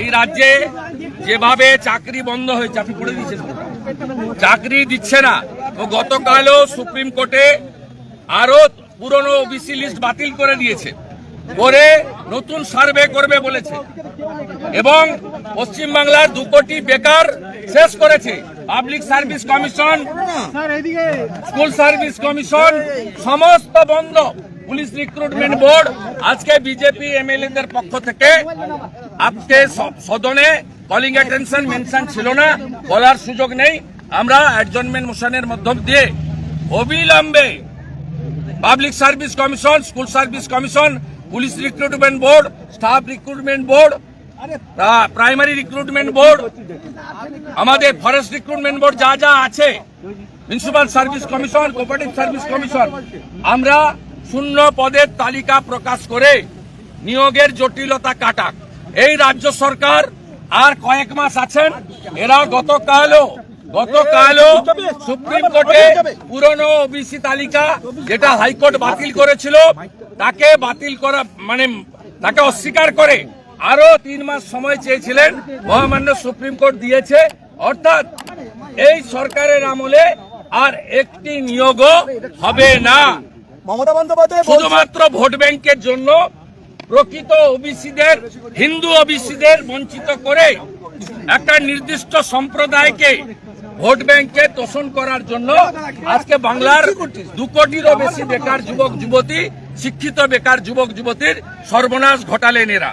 এই রাজ্যে যেভাবে চাকরি বন্ধ হয়েছে আপনি পড়ে দিচ্ছেন চাকরি দিচ্ছে না। তো গতকালও সুপ্রিম কোর্টে আরও পুরনো ওবিসি লিস্ট বাতিল করে দিয়েছে। করে নতুন সার্ভে করবে বলেছে। এবং পশ্চিমবাংলার দু কোটি বেকার শেষ করেছে। Public service commission school service commission সমস্ত বন্ধ। পুলিশ রিক্রুটমেন্ট বোর্ড আজকে বিজেপি এমএলএ দের পক্ষ থেকে আজকে সদনে কলিং অ্যাটেনশন মেনশন ছিল না, বলার সুযোগ নেই। আমরা অ্যাডজনমেন্ট মোশনের মাধ্যম দিয়ে অবিলম্বে public service commission school service commission police recruitment board staff recruitment board primary recruitment board আমাদের ফরেস্ট রিক্রুটমেন্ট বোর্ড যা যা আছে municipal service commission cooperative service commission আমরা শূন্য পদের তালিকা প্রকাশ করে নিয়োগের জটিলতা কাটাক। এই রাজ্য সরকার আর কয়েক মাস আছেন এরা গতকালও গতকালও সুপ্রিম কোর্টে পুরনো ওবিসি তালিকা যেটা হাইকোর্ট বাতিল করেছিল, তাকে বাতিল করা মানে তাকে অস্বীকার করে আরও তিন মাস সময় চেয়েছিলেন, মহামান্য সুপ্রিম কোর্ট দিয়েছে। অর্থাৎ এই সরকারের আমলে আর একটি নিয়োগও হবে না। মমতা বন্দ্যোপাধ্যায় শুধুমাত্র ভোট ব্যাংকের জন্য প্রকৃত ওবিসিদের হিন্দু ওবিসিদের বঞ্চিত করে একটা নির্দিষ্ট সম্প্রদায়কে ভোট ব্যাংকে তোষণ করার জন্য আজকে বাংলার দু কোটিরও বেশি বেকার যুবক যুবতী শিক্ষিত বেকার যুবক যুবতীর সর্বনাশ ঘটালেন এরা।